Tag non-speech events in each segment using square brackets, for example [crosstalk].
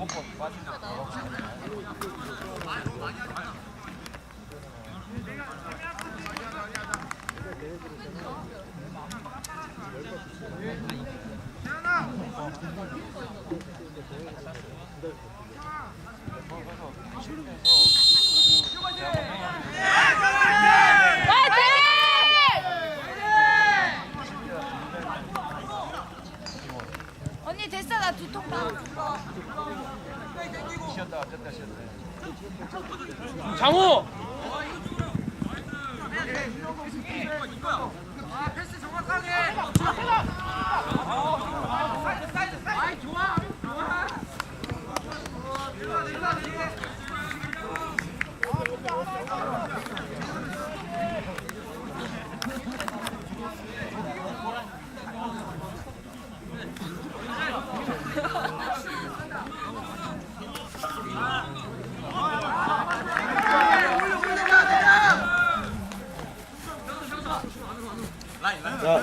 먹고 빠진다. 언니 됐어 나 두통 다. 쉬었다 쪘다 쉬었다. 장호!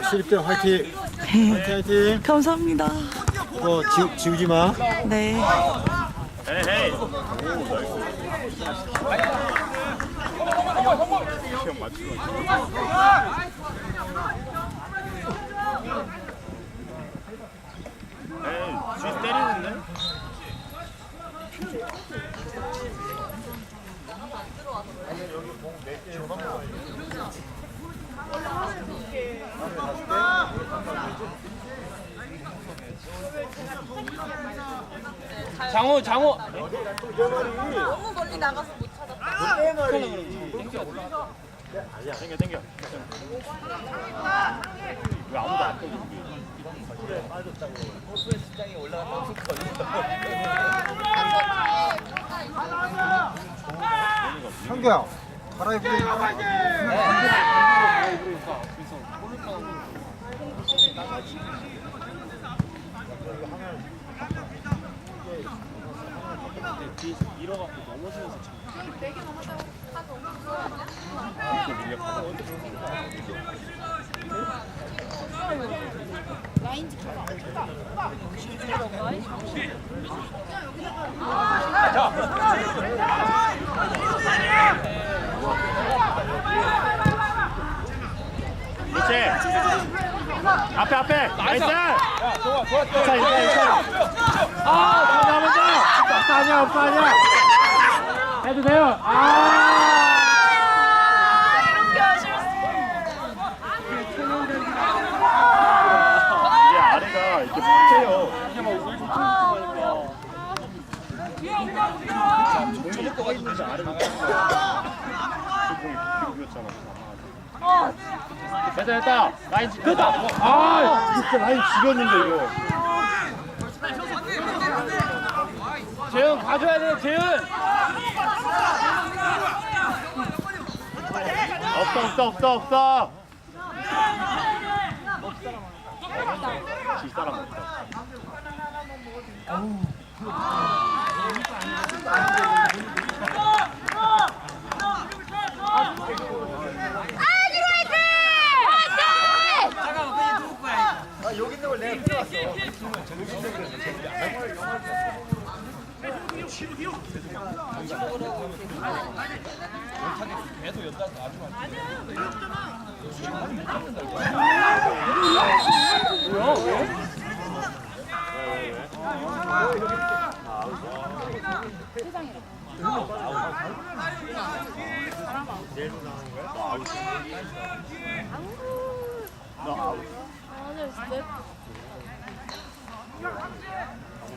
자, 실입대 화이팅! 화이팅, 화이팅! 감사합니다. 뭐, 지, 지우지 마. 네. 쥐 때리는데? 장호, 장호! 너무 멀리 나가서 못 찾았다. 땡겨 땡겨 왜 아무도 안 땡겨 현규야, 갈아입고. 뒤에서 밀어갖고 넘어지면서 그렇지. 앞에 앞에. 나이스. 좋아, 좋아, 좋아. 자 아 먼저 먼저 없어 아니야 없어 아니야 해도 돼요? 아. 이게 아래가 이렇게 붙여요 종이 떠가 있는데 아래가 그 공이 비었잖아 됐다 됐다. 라인 지- 됐다 아 진짜 라인 지렸는데 이거 재훈 가져야 돼, 재훈! 없어 없어 없어 없어. 질 사람 없어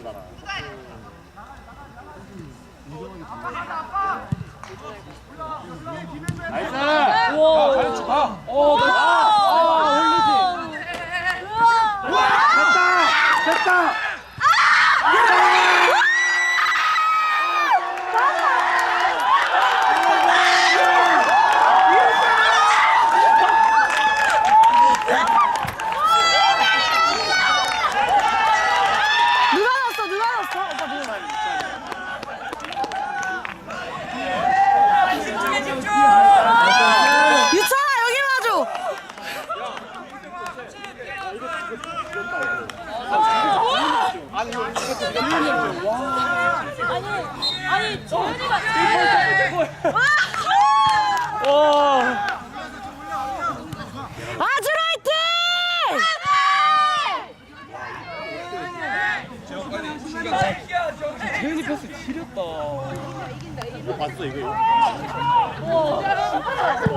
나 이스 우와, 가르치 가! 어, 가! 아, 올리지! 됐다 됐다 누가 났어? 누가 났어? 오빠 누가 유찬아 여기 와줘. 아니 재현이가 와. 아주 라이팅! 재현이 패스 지렸다. 봤어 이거.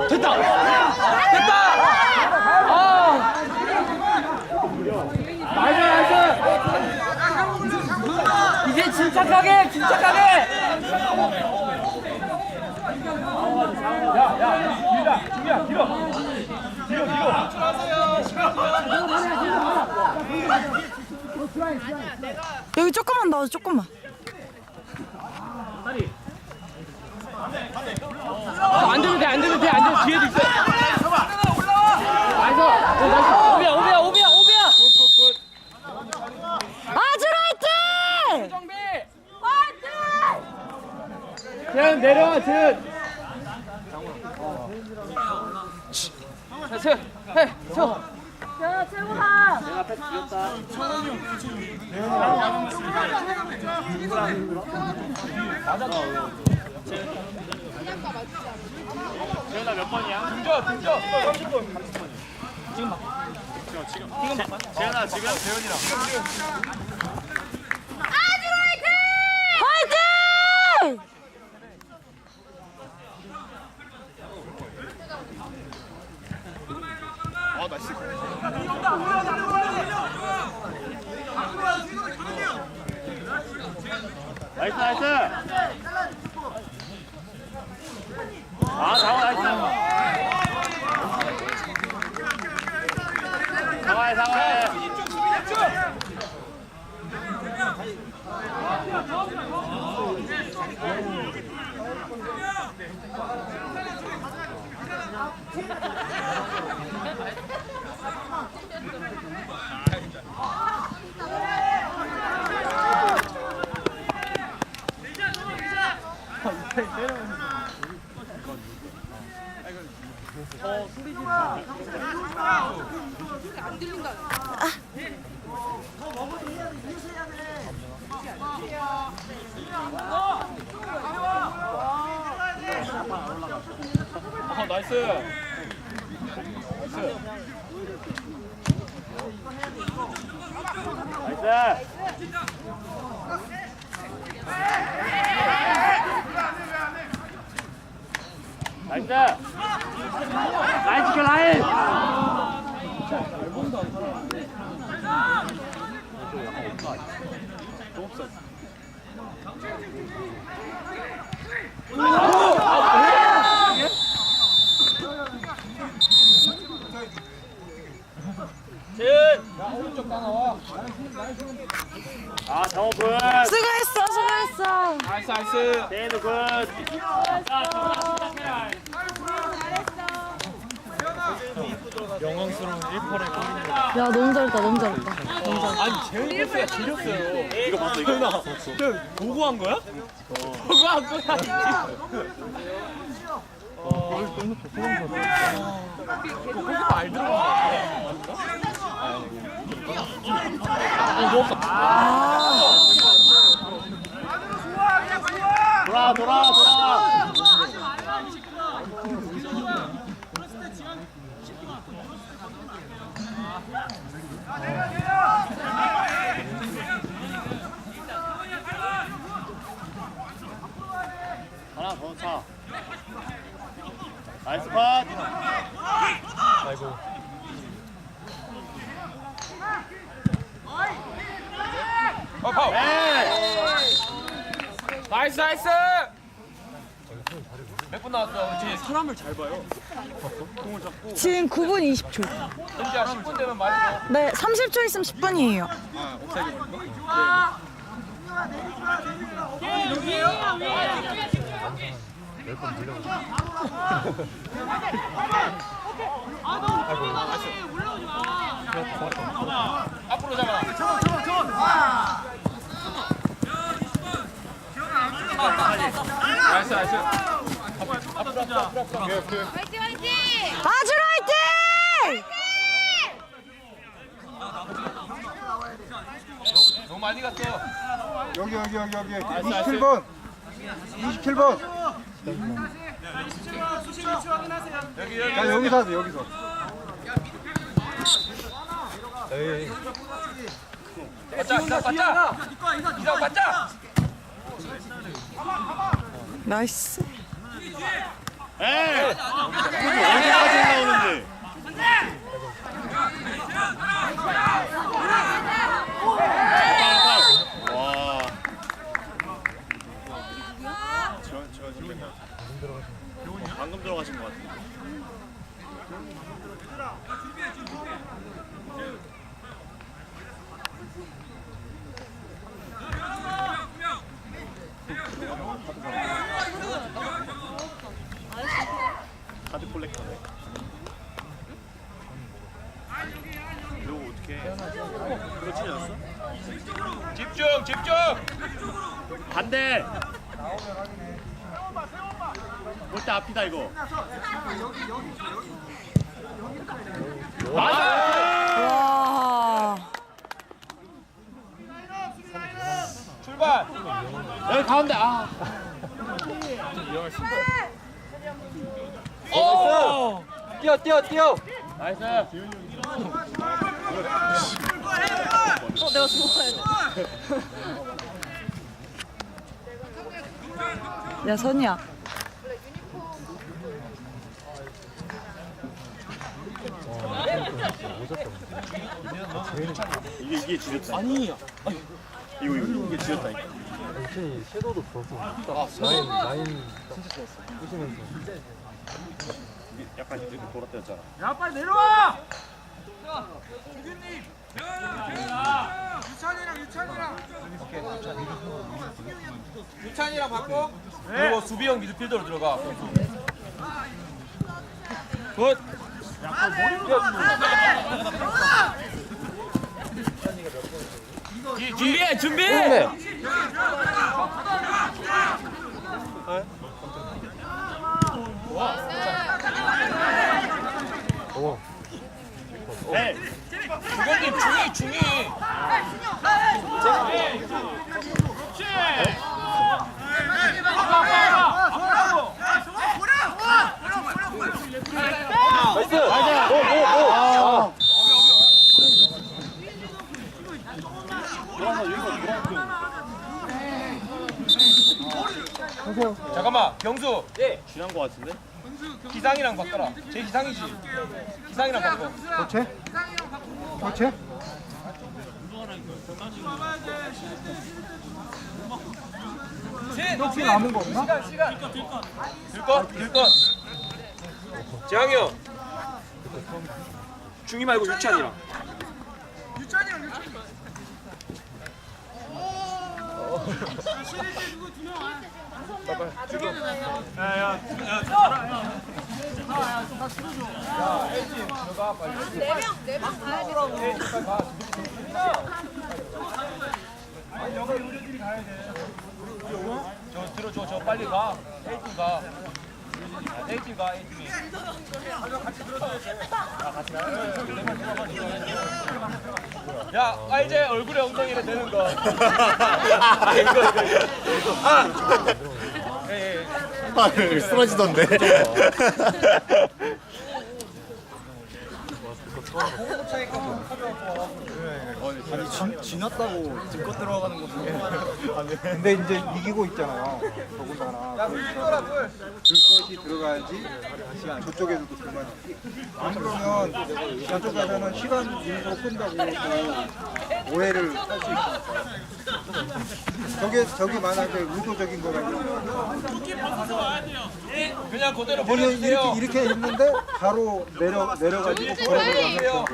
됐다. 됐다. 아. 나이스 나이스. 이제 침착하게 침착하게. 여기 조금만 넣어 조금만. 아, 안 되면 돼, 안 되면 돼, 안 되면 뒤에도 있어. 나이스. 오, 나이스. 오비야, 오비야, 오비야, 오비야. 아주 라이팅! 정비. 재현 내려와, 재현. 자, 재현, 해, 서. 재현아 최고다. 재현아 몇 번이야? 등져 등져 30분 재현아 지금 재현이랑 화이팅! 어 나이스 나이스 나이스 아 장원 나이스 상화해 상화해 아, 나이스. 나이스 나이스 라인 지켜 라인 아굿 수고했어 수고했어. 나이스, 나이스. 대인도 굿 영광스러운 1펄의 야 너무 잘했다 너무 잘했다. 아니, 재현이 패스가 지렸어요. 이거 봤어, 이거. 저 보고 한 거야? 보고 한 거야? 골키퍼 알 들어간 거 아니야? 어, 누웠어. 돌아 돌아 돌아 하나 더 차. 나이스 컷. 아이고. 어 파울 네. 나이스, 나이스. 몇 분 나왔어 그렇지 사람을 잘 봐요. 지금 9분 20초. 현지야 10분 되면 말해줘. 네 30초 있으면 10분이에요. 앞으로 잡아. 나이스, 나이스. 아주 라이팅! 너무 많이 갔어 여기 여기 여기 여기. 나이스. 27번. 27번. 여기 여기 자, 여기서 하세요, 여기서. 받자 이상 받자 이상 받자 나이스. 에이! 어디까지 올라오는지. 와. 저, 저 지금 방금 들어가신 것 같아요. 카드 콜렉터네. 이거 어떻게? 않았어? 집중 집중 반대. 볼때 앞이다 이거. 와. 출발 여기 가운데 아. 오 뛰어 뛰어 뛰어 나이스. 어, 내가 좋아해. 야, 선이야. 이게 이게 지렸다. 아니. 이거 이거 이게 지렸다. 이거. 이게 약간 이렇게 돌아다녔잖아. 유찬이랑 바꿔 그리고 수비형 미드필더로 들어가. 굿. 준비해 준비! 에이. 주경님 중이 중이 잠깐만 경수 지난 것 같은데? 기상이랑 바꿔라 제 기상이지 기상이랑 바꿔 교체? 교체? 진! 혹시 남은 거 없나? 시간 시간 들것 들것 재항이 형 중이 말고 유찬이랑 네명네명 가야 돼. 저 들어줘 저 빨리 가 A팀 가 A팀 가 A팀이 야 아, 이제 얼굴에 엉덩이를 대는 거. [laughs] 아, 이거 이거 이거. 아 예, 예. 아, 쓰러지던데. [laughs] 아니, 지, 지났다고 뒷것 들어가는 것도. 근데 이제 이기고 있잖아요. 더군다나. 그러니까 그것이 들어가야지 저쪽에서도 그만. 안 그러면 저쪽 가서는 시간 일부러 끈다고 또 오해를 할 수 있으니까. 저게 저기 만약에 의도적인 거라고. 그냥 그대로 보내주세요 이렇게 이렇게 했는데 바로 내려 내려가지고 걸어가면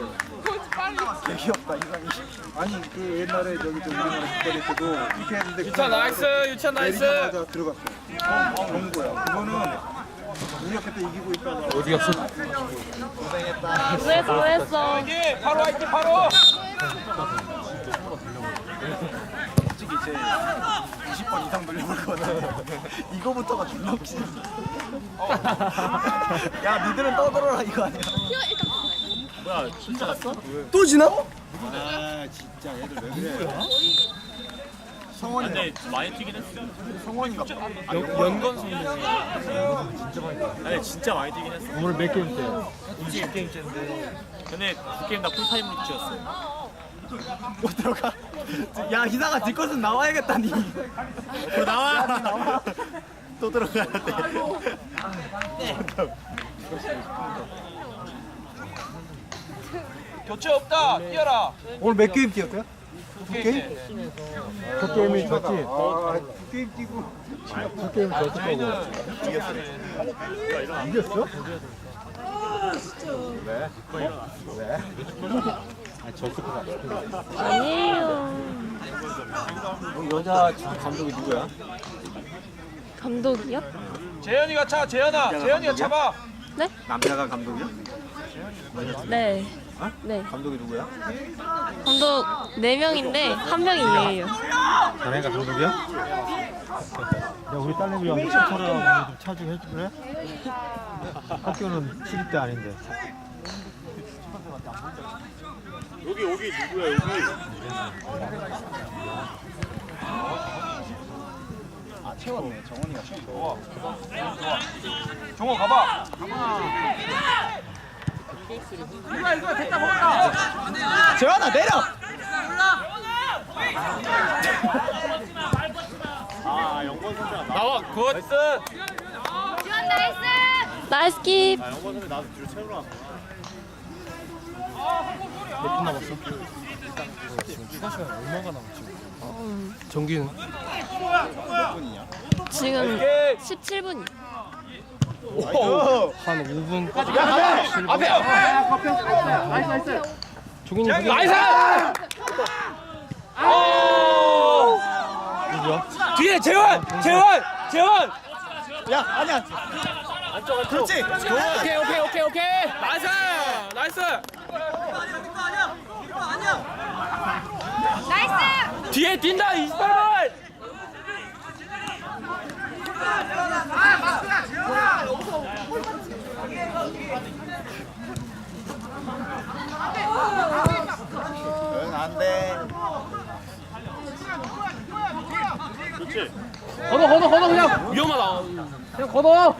개 귀엽다 이상이. 아니 그 옛날에 저기 저 우리나라 국가대 때도 이렇게 했는데 유찬 나이스 유찬 나이스 내리자마자 들어갔어. 정거야. 그거는 우리가 그때 이기고 있다가 어디 갔어? 고생했다. 수고했어, 수고했어. 여기 바로 화이팅 바로 솔직히 이제 20번 이상 돌려볼거든 [laughs] 이거부터가 존나 웃기지. 야 니들은 떠들어라 이거 아니야? 또 지나? 아 진짜 얘들 왜 그래? 성원이 근데 많이 뛰긴 했어. 성원이가 연건 선수. 진짜 많이 뛰. 아니 진짜 많이 뛰긴 했어. 오늘 몇 게임째? 20게임째인데. 근데 두 게임 다 풀타임으로 뛰었어. 못 들어가. 야 희상아 네 것은 나와야겠다니. 그 나와. 또 들어가야 돼. 교체 없다. 뛰어라. 오늘 몇 게임 뛰었대요? 두 게임. 첫 게임이 졌지? 아, 두 게임 뛰고 첫 게임 졌을 거고. 이겼어? 왜? 왜? 아, 졌을 것 같아. 아니에요. 여자 감독이 누구야? 감독이요? 재현이가 차. 재현아. 재현이가 잡아. 남자가 감독이야? 네. 네. 감독이 누구야? 감독 4명인데 한 명이 얘예요. 자네가 감독이야? 야, 우리 딸내미 영수처럼 좀 차주게 해줄래? 학교는 7입대 아닌데. 여기 여기 누구야 여기? 아 채웠네. 정원이가 채웠어. 종호 가봐. 재환아 내려. 아 영건 선수가 나. 나와. 굿. 나이스. 지원 나이스. 나이스 킵. 아 영건 선수 나도 뒤로 채우러 왔어. 몇분 남았어? 정기는? 몇 분이냐? 지금 오케이. 17분. 한 5분. 앞에. 나이스, 나이스. 재현이 나이스. 오. 뒤에 재원. 재원. 재원. 야 아니야. 그렇지. 오케이 오케이 오케이 오케이. 나이스. 나이스. 나이스. 뒤에 뛴다 28번. 응 안 돼. 그렇지. 걷어, 걷어, 걷어, 그냥. 위험하다. 그냥 걷어.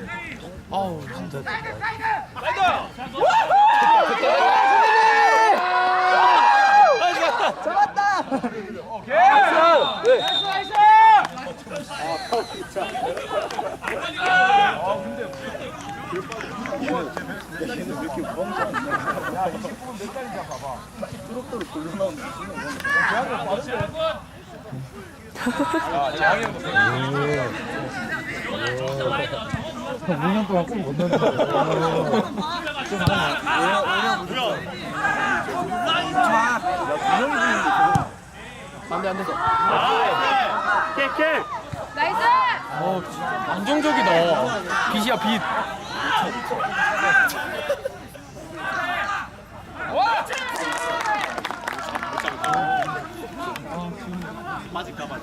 잡았다. 오케이. 네. 야, 재앙이 형 5년 동안 꿈못 넣는다. 킥킥. 나이스. 안정적이다. 빛이야 빛. 와! 빠질까봐.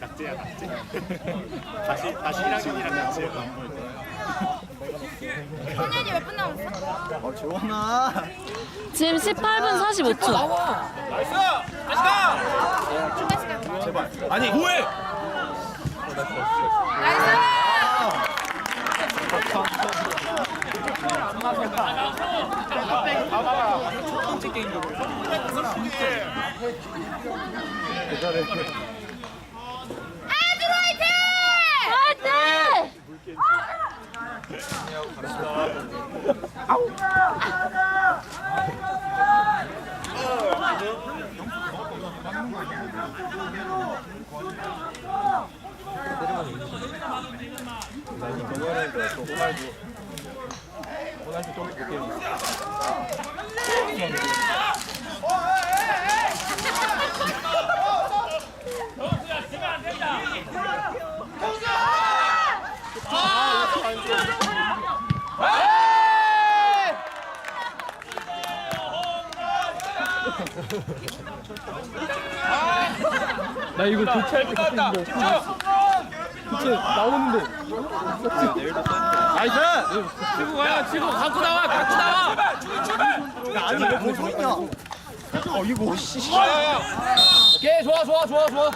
낙제야 낙제. 다시 다시 1학년이랑 낙제야. 현현이 몇 분 남았어? 어 재원아. 지금 18분 45초. 나이스! 다시 가! 제발. 아니 뭐해? 화이팅! 나 이거 교체할 때 갑자기 이거 그치 나오는데 나이스! 치고 가요 치고 갖고 나와 갖고 나와 아니 왜못 쏘냐? 어 이거 씨. 야 야 야 오케이 좋아 좋아 좋아 좋아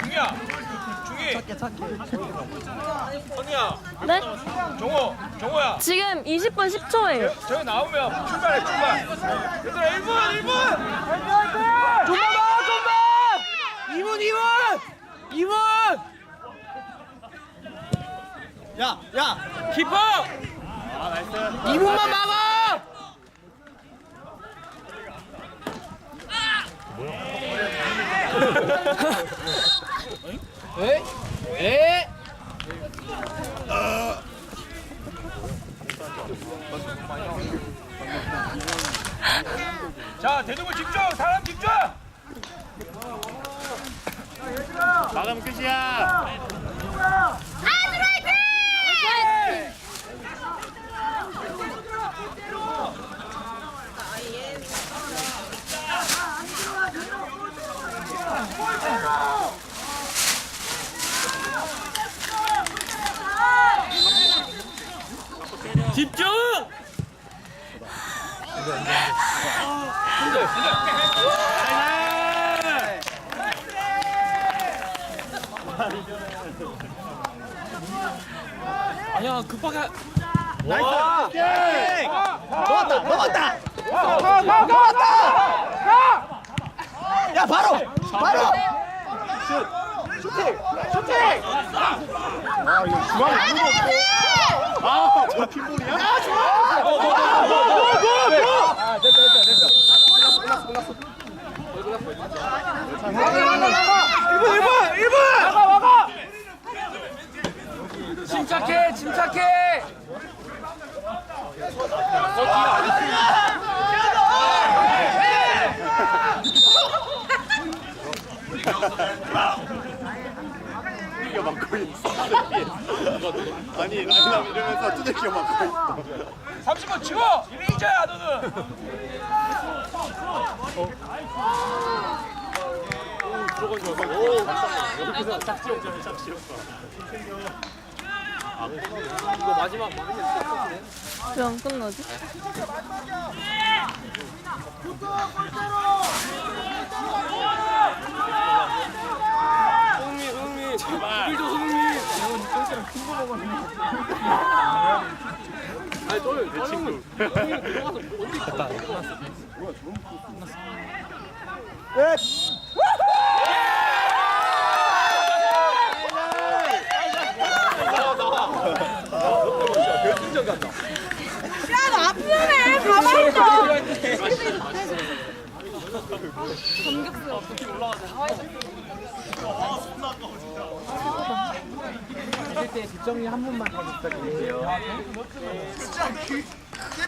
중이야 중이 착해 착해 선이야 네? 종호 종호야 지금 20분 10초예요. 저기 나오면 출발해 출발 얘들아 1분 1분 좀만 더 좀만 2분 2분 2분 야 야. 키퍼 2분만 막아 에? 에? 자 대동을 집중 사람 집중 마감 끝이야! 집중! 아니야 급하게 하- 넘었다 넘었다. 넘었다. 야 바로 바로. 아, 저 핀볼이야? 침착해 침착해 두들겨 맞고 있어. 아니, 라인업 이러면서 두들겨 맞고 있어. 30분 치고 레이저야 너는 이거 마지막 끝나지? 흥미 흥미 제발 도 흥미 아니 또내 친구 야너 아프네 가만히 있어 뒷정리 한 번만 더 부탁드릴게요.